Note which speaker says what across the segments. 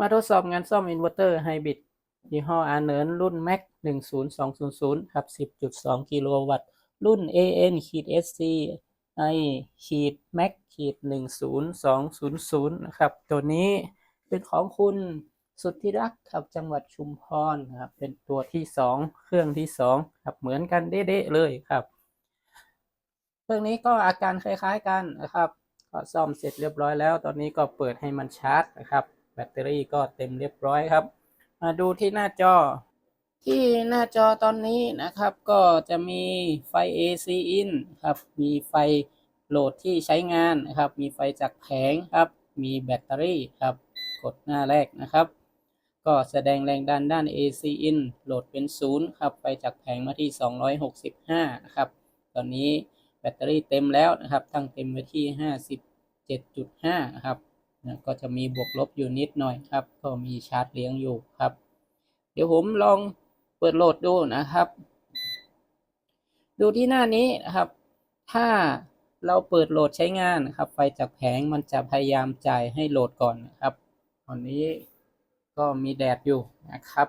Speaker 1: มาทดสอบงานซ่อมอินเวอร์เตอร์ไฮบริดยี่ห้ออาเนินรุ่น Mac 10200ครับ 10.2 กิโลวัตต์ รุ่น AN ขีด SC I ขีด Mac ขีด 10200 นะครับ ตัวนี้เป็นของคุณสุดที่รักครับจังหวัดชุมพรครับ เป็นตัวที่ 2 เครื่องที่ 2 ครับ เหมือนกันเด๊ะๆเลยครับ เครื่องนี้ก็อาการคล้ายๆกันนะครับก็ซ่อมเสร็จเรียบร้อยแล้ว ตอนนี้ก็เปิดให้มันชาร์จนะครับ ตเตอรี่ก็เต็มเรียบร้อยครับ มาดูที่หน้าจอ ที่หน้าจอตอนนี้นะครับ ก็จะมีไฟ AC in ครับ มีไฟโหลดที่ใช้งานนะครับ มีไฟจากแผงครับ มีแบตเตอรี่ครับ กดหน้าแรกนะครับ ก็แสดงแรงดันด้าน AC in โหลดเป็น0ครับไฟจากแผงมาที่ 265 นะครับ ตอนนี้แบตเตอรี่เต็มแล้วนะครับ ตั้งเต็มไว้ที่ 57.5 นะครับ นะก็จะมีบวกลบอยู่นิดหน่อยครับ ก็มีชาร์จเลี้ยงอยู่ครับ เดี๋ยวผมลองเปิดโหลดดูนะครับ ดูที่หน้านี้นะครับ ถ้าเราเปิดโหลดใช้งานนะครับ ไฟจากแผงมันจะพยายามจ่ายให้โหลดก่อนนะครับ ตอนนี้ก็มีแดดอยู่นะครับ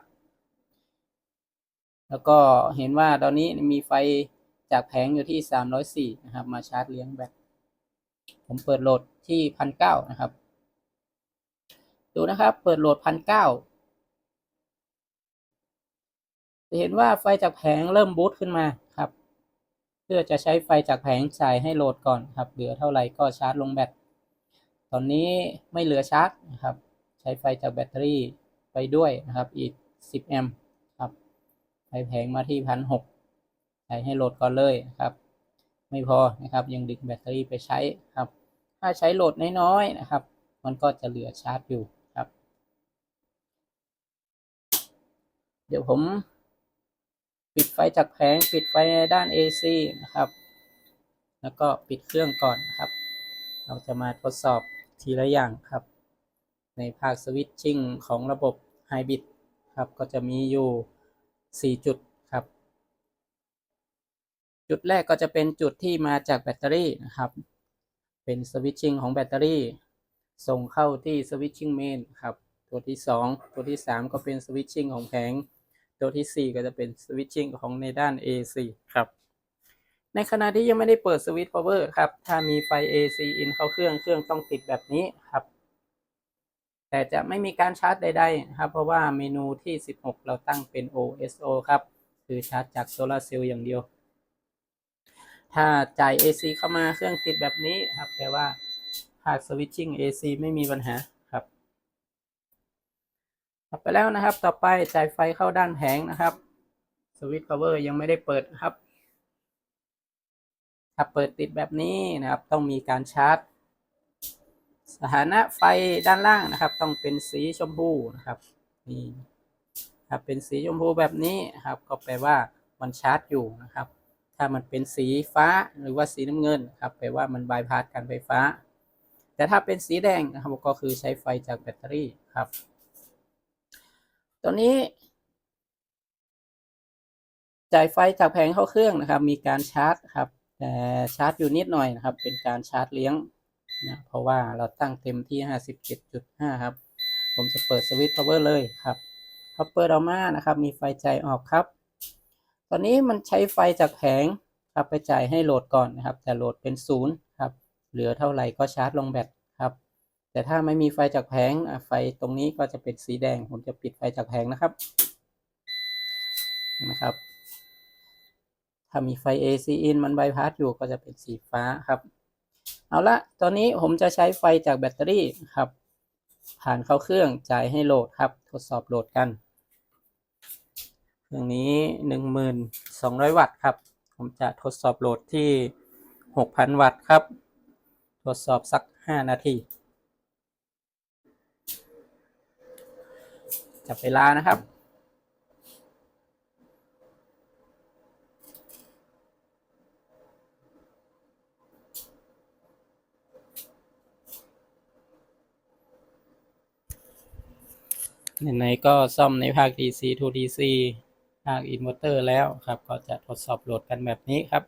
Speaker 1: แล้วก็เห็นว่าตอนนี้มีไฟจากแผงอยู่ที่ 304 นะครับ มาชาร์จเลี้ยงแบตผมเปิดโหลดที่พันเก้านะครับ ดูนะครับ เปิดโหลดพันเก้าจะเห็นว่าไฟจากแผงเริ่มบูตขึ้นมาครับ เพื่อจะใช้ไฟจากแผงจ่ายให้โหลดก่อนครับ เหลือเท่าไหร่ก็ชาร์จลงแบต ตอนนี้ไม่เหลือชาร์จนะครับ ใช้ไฟจากแบตเตอรี่ไปด้วยนะครับ อีก 10 แอมป์ครับไฟแผงมาที่พันหกใช้ให้โหลดก่อนเลยครับ ไม่พอนะครับ ยังดึงแบตเตอรี่ไปใช้ครับ ถ้าใช้โหลดน้อยๆนะครับ มันก็จะเหลือชาร์จอยู่ครับ เดี๋ยวผม ปิดไฟจากแผง ปิดไฟในด้าน AC นะครับ แล้วก็ปิดเครื่องก่อนครับ เราจะมาทดสอบทีละอย่างครับ ในภาคสวิตชิ่งของระบบไฮบริดครับ ก็จะมีอยู่ 4 จุดครับ จุดแรกก็จะเป็นจุดที่มาจากแบตเตอรี่นะครับ เป็นสวิตชิ่งของแบตเตอรี่ ส่งเข้าที่สวิตชิ่งเมนครับ ตัวที่ 2 ตัวที่ 3 ก็เป็นสวิตชิ่งของแผง ตัวที่ 4 ก็จะเป็นสวิตชิ่งของในด้าน AC ครับ ในขณะที่ยังไม่ได้เปิดสวิตช์ power ครับ ถ้ามีไฟ AC in เข้าเครื่องเครื่องต้องติดแบบนี้ครับ แต่จะไม่มีการชาร์จใดๆครับ เพราะว่าเมนูที่ 16 เราตั้งเป็น OSO ครับ คือชาร์จจากโซลาร์เซลล์อย่างเดียว ถ้าจ่าย AC เข้ามาเครื่องติดแบบนี้ครับแปลว่าภาคสวิตชิ่ง AC ไม่มีปัญหาครับ ต่อไปแล้วนะครับ ต่อไปจ่ายไฟเข้าด้านแผงนะครับสวิตช์ power ยังไม่ได้เปิดครับ ถ้าเปิดติดแบบนี้นะครับ ต้องมีการชาร์จ สถานะไฟด้านล่างนะครับ ต้องเป็นสีชมพูนะครับนี่ถ้าเป็นสีชมพูแบบนี้ครับ ก็แปลว่ามันชาร์จอยู่นะครับ ถ้ามันเป็นสีฟ้าหรือว่าสีน้ำเงินครับแปลว่ามันบายพาสการไฟฟ้า แต่ถ้าเป็นสีแดงนะครับก็คือใช้ไฟจากแบตเตอรี่ครับ ตัวนี้ จ่ายไฟจากแผงเข้าเครื่องนะครับ มีการชาร์จครับแต่ชาร์จอยู่นิดหน่อยนะครับ เป็นการชาร์จเลี้ยงนะเพราะว่าเราตั้งเต็มที่ 57.5 ครับ ผมจะเปิดสวิตช์ power เลยครับพอเปิดออกมานะครับ มีไฟจ่ายออกครับ ตอนนี้มันใช้ไฟจากแผงครับไปจ่ายให้โหลดก่อนนะครับ แต่โหลดเป็นศูนย์ครับ เหลือเท่าไหร่ก็ชาร์จลงแบต แต่ถ้าไม่มีไฟจากแผงไฟตรงนี้ก็จะเป็นสีแดง ผมจะปิดไฟจากแผงนะครับนะครับ ถ้ามีไฟ AC in มันบพาสอยู่ก็จะเป็นสีฟ้าครับ เอาละตอนนี้ผมจะใช้ไฟจากแบตเตอรี่ครับ ผ่านเข้าเครื่องจ่ายให้โหลดครับ ทดสอบโหลดกันเครื่องนี้หนึ่งหมื่นสองร้อยวัตต์ครับ ผมจะทดสอบโหลดที่หกพันวัตต์ครับ ทดสอบสักห้านาที จับเวลานะครับ ไหนๆก็ซ่อมในภาค DC to DC ภาคอินเวอร์เตอร์แล้วครับ ก็จะทดสอบโหลดกันแบบนี้ครับ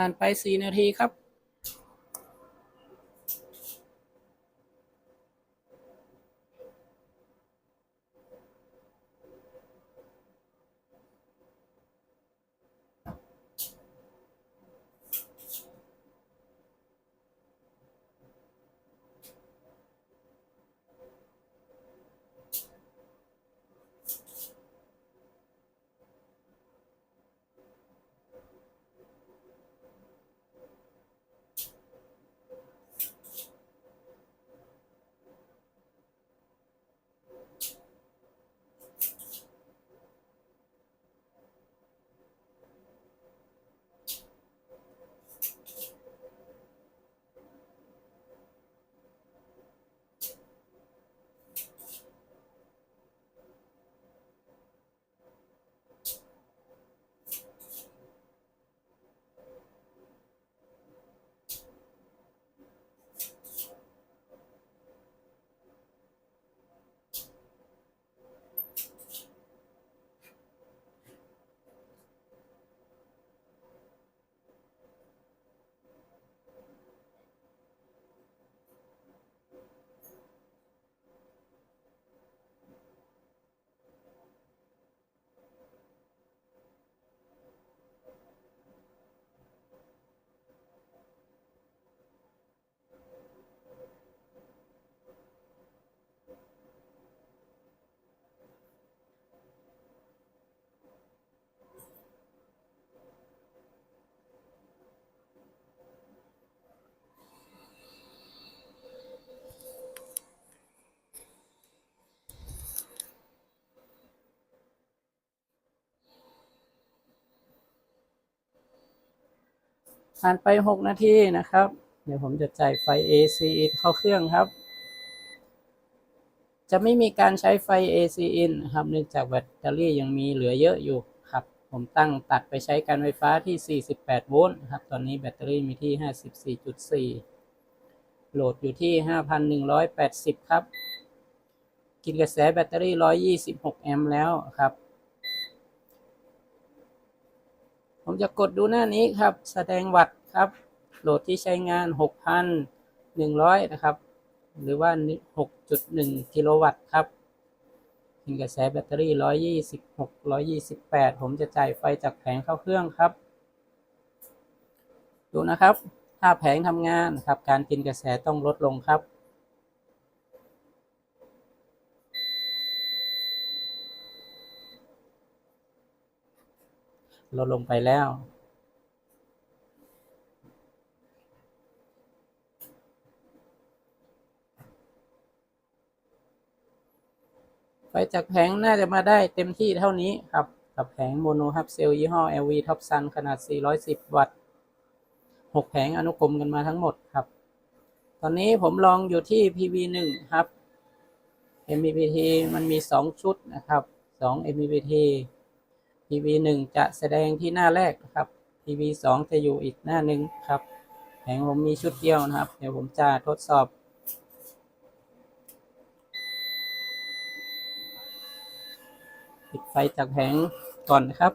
Speaker 1: ผ่านไปสี่นาทีครับ ผ่านไปหกนาทีนะครับ เดี๋ยวผมจะจ่ายไฟ AC in เข้าเครื่องครับ จะไม่มีการใช้ไฟ AC in นะครับ เนื่องจากแบตเตอรี่ยังมีเหลือเยอะอยู่ครับ ผมตั้งตัดไปใช้การไฟฟ้าที่ 48 โวลต์นะครับ ตอนนี้แบตเตอรี่มีที่ 54.4 โหลดอยู่ที่ 5,180 ครับ กินกระแสแบตเตอรี่ 126 แอมป์แล้วครับ ผมจะกดดูหน้านี้ครับ แสดงวัตครับ โหลดที่ใช้งาน 6,100 นะครับ หรือว่า 6.1 กิโลวัตต์ครับกินกระแสแบตเตอรี่ 126 128 ผมจะจ่ายไฟจากแผงเข้าเครื่องครับ ดูนะครับ ถ้าแผงทำงานครับ การกินกระแสต้องลดลงครับ ลดลงไปแล้ว ไฟจากแผงน่าจะมาได้เต็มที่เท่านี้ครับ กับแผงโมโนฮับเซลยี่ห้อ LV Top Sun ขนาด 410 วัตต์ 6 แผงอนุกรมกันมาทั้งหมดครับ ตอนนี้ผมลองอยู่ที่ PV1 ครับ MPPT มันมี 2 ชุดนะครับ 2 MPPT PV1 จะแสดงที่หน้าแรกนะครับ PV2 จะอยู่อีกหน้าหนึ่งครับแผงผมมีชุดเดียวนะครับ เดี๋ยวผมจะทดสอบ ปิดไฟจากแผงก่อนนะครับ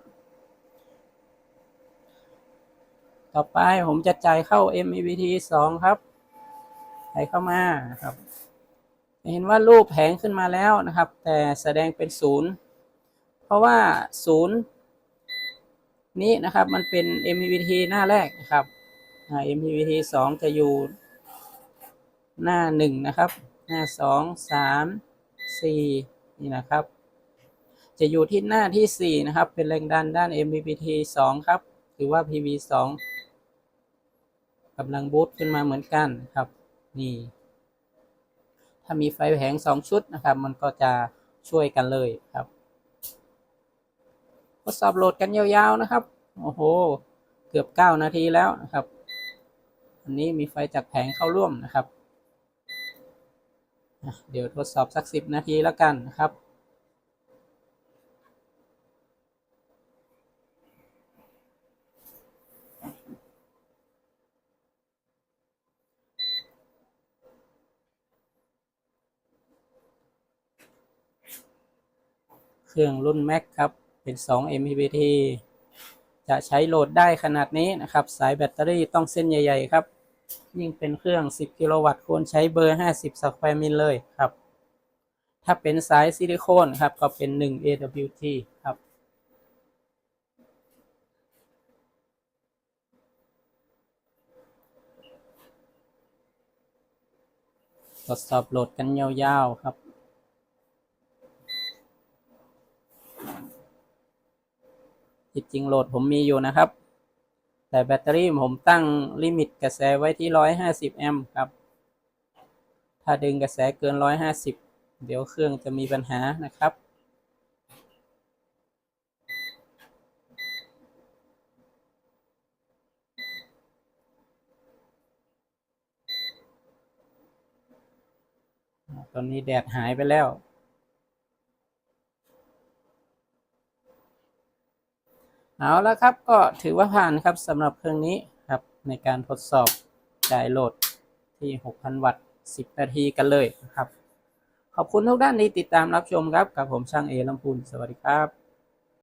Speaker 1: ต่อไปผมจะจ่ายเข้า MPPT 2 ครับจ่ายเข้ามาครับ เห็นว่ารูปแผงขึ้นมาแล้วนะครับ แต่แสดงเป็นศูนย์ ราะว่าศูนย์นี้นะครับมันเป็น MPVT หน้าแรกนะครับอ่า MPVT สองจะอยู่หน้าหนึ่งนะครับ หน้าสองสามสี่นี่นะครับ จะอยู่ที่หน้าที่สี่นะครับ เป็นแรงดันด้าน MPVT สองครับ หรือว่า PV สองกำลังบูตขึ้นมาเหมือนกันครับ นี่ ถ้ามีไฟแผงสองชุดนะครับ มันก็จะช่วยกันเลยครับ ทดสอบโหลดกันยาวๆนะครับ โอ้โห เกือบเก้านาทีแล้วนะครับ อันนี้มีไฟจากแผงเข้าร่วมนะครับ เดี๋ยวทดสอบสักสิบนาทีแล้วกันนะครับเครื่องรุ่น Mac ครับ เป็น2 MPPT จะใช้โหลดได้ขนาดนี้นะครับ สายแบตเตอรี่ต้องเส้นใหญ่ ๆ ครับ ยิ่งเป็นเครื่อง 10 กิโลวัตต์ควรใช้เบอร์ 50สแควร์มิลเลยครับ ถ้าเป็นสายซิลิโคนครับ ก็เป็น 1 AWT ครับทดสอบโหลดกันยาวๆครับ จริงๆโหลดผมมีอยู่นะครับ แต่แบตเตอรี่ผมตั้งลิมิตกระแสไว้ที่ 150 แอมป์ครับ ถ้าดึงกระแสเกิน 150 เดี๋ยวเครื่องจะมีปัญหานะครับ ตอนนี้แดดหายไปแล้ว เอาแล้วครับก็ถือว่าผ่านครับสำหรับเครื่องนี้ครับในการทดสอบจ่ายโหลดที่ 6,000 วัตต์ 10 นาทีกันเลยนะครับ ขอบคุณทุกท่านที่ติดตามรับชมครับ กับผมช่างเอลำพูนสวัสดีครับ